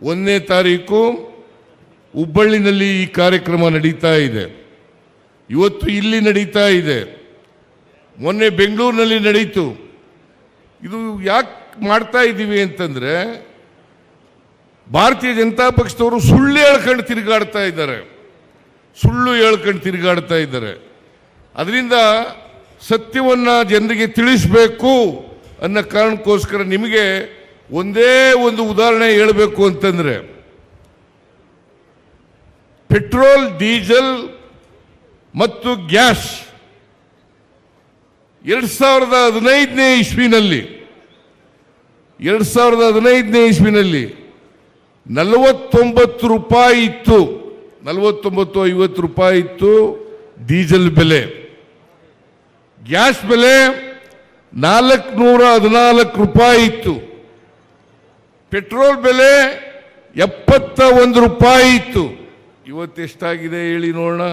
ಒಂದನೇ ತಾರೀಕು ಹುಬ್ಬಳ್ಳಿನಲ್ಲಿ ಈ ಕಾರ್ಯಕ್ರಮ ನಡೀತಾ ಇದೆ. ಇವತ್ತು ಇಲ್ಲಿ ನಡೀತಾ ಇದೆ. ಮೊನ್ನೆ ಬೆಂಗಳೂರಿನಲ್ಲಿ ನಡೀತು. ಇದು ಯಾಕೆ ಮಾಡ್ತಾ ಇದ್ದೀವಿ ಅಂತಂದರೆ ಭಾರತೀಯ ಜನತಾ ಪಕ್ಷದವರು ಸುಳ್ಳು ಹೇಳ್ಕೊಂಡು ತಿರುಗಾಡ್ತಾ ಇದ್ದಾರೆ. ಸುಳ್ಳು ಹೇಳ್ಕೊಂಡು ತಿರುಗಾಡ್ತಾ ಇದ್ದಾರೆ. ಅದರಿಂದ ಸತ್ಯವನ್ನು ಜನರಿಗೆ ತಿಳಿಸಬೇಕು ಅನ್ನೋ ಕಾರಣಕ್ಕೋಸ್ಕರ ನಿಮಗೆ ಒಂದೇ ಒಂದು ಉದಾಹರಣೆ ಹೇಳಬೇಕು ಅಂತಂದ್ರೆ, ಪೆಟ್ರೋಲ್, ಡೀಸೆಲ್ ಮತ್ತು ಗ್ಯಾಸ್. ಎರಡ್ ಸಾವಿರದ ಹದಿನೈದನೇ ಇಸ್ವಿನಲ್ಲಿ, ಎರಡ್ ಸಾವಿರದ ಹದಿನೈದನೇ ಇಸ್ವಿನಲ್ಲಿ ನಲವತ್ತೊಂಬತ್ತು ರೂಪಾಯಿ ಇತ್ತು. ನಲವತ್ತೊಂಬತ್ತು, ಐವತ್ತು ರೂಪಾಯಿ ಇತ್ತು ಡೀಸೆಲ್ ಬೆಲೆ. ಗ್ಯಾಸ್ ಬೆಲೆ ನಾಲ್ಕುನೂರ ಹದಿನಾಲ್ಕು ರೂಪಾಯಿ ಇತ್ತು. ಪೆಟ್ರೋಲ್ ಬೆಲೆ ಎಪ್ಪತ್ತ ಒಂದು ರೂಪಾಯಿ ಇತ್ತು. ಇವತ್ತೆಷ್ಟಾಗಿದೆ ಹೇಳಿ ನೋಡೋಣ.